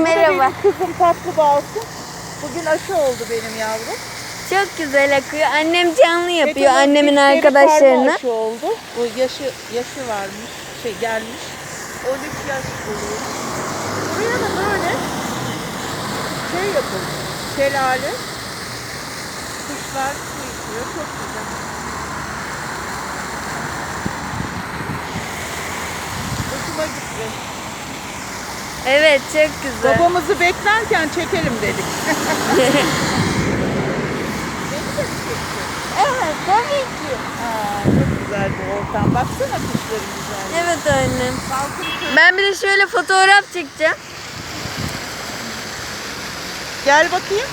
Merhaba. Benim kızım tatlı balsın. Bugün aşı oldu benim yavrum. Çok güzel akıyor. Annem canlı yapıyor Geçen annemin arkadaşlarına. aşı oldu. Bu yaşı yaşı varmış. Şey gelmiş. 13 yaş oluyor. Buraya da böyle şey yapılmış. Şelale. Kuşlar su içiyor. Çok güzel. Hoşuma gitti. Evet çok güzel. Babamızı beklerken çekelim dedik. Evet tabii ki. Aa, çok güzel bir ortam. Baksana kuşların güzelliği. Evet annem. Ben bir de şöyle fotoğraf çekeceğim. Gel bakayım.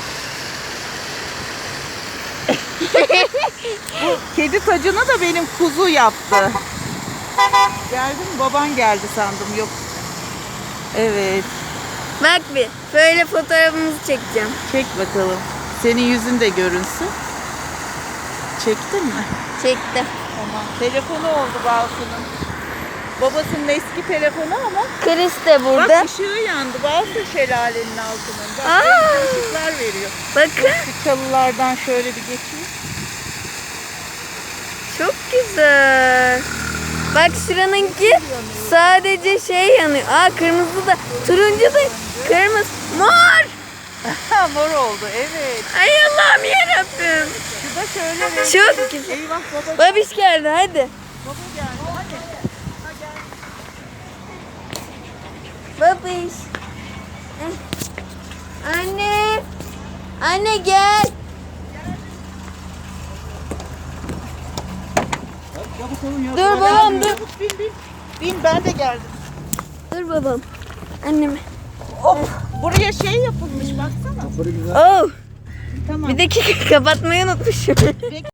Bu kedi tacını da benim kuzu yaptı. Geldin mi? Baban geldi sandım. Yok. Evet. Bak bir. Böyle fotoğrafımızı çekeceğim. Çek bakalım. Senin yüzün de görünsün. Çektin mi? Çektim. Tamam. Telefonu oldu Balsu'nun. Babasının eski telefonu ama Chris de burada. bak ışığı yandı. Balsu şelalenin altının. Bak Aa! ışıklar veriyor. Bakın. Şu çalılardan şöyle bir geçeyim. Çok güzel. Bak şuranınki sadece şey yanıyor. Aa kırmızı da. Turuncu da. Kırmızı. Mor. Mor oldu evet. Ay Allah'ım yarabbim. Şu da şöyle renkli. Çok güzel. Eyvah baba. Babiş geldi hadi. Baba geldi. Hadi. Ha, gel. Babiş. Anne. Anne gel. Dur babam dur. Bin bin. Bin ben de geldim. Dur babam. Anneme. Hop. Buraya şey yapılmış baksana. Oh. Tamam. Bir dakika kapatmayı unutmuşum.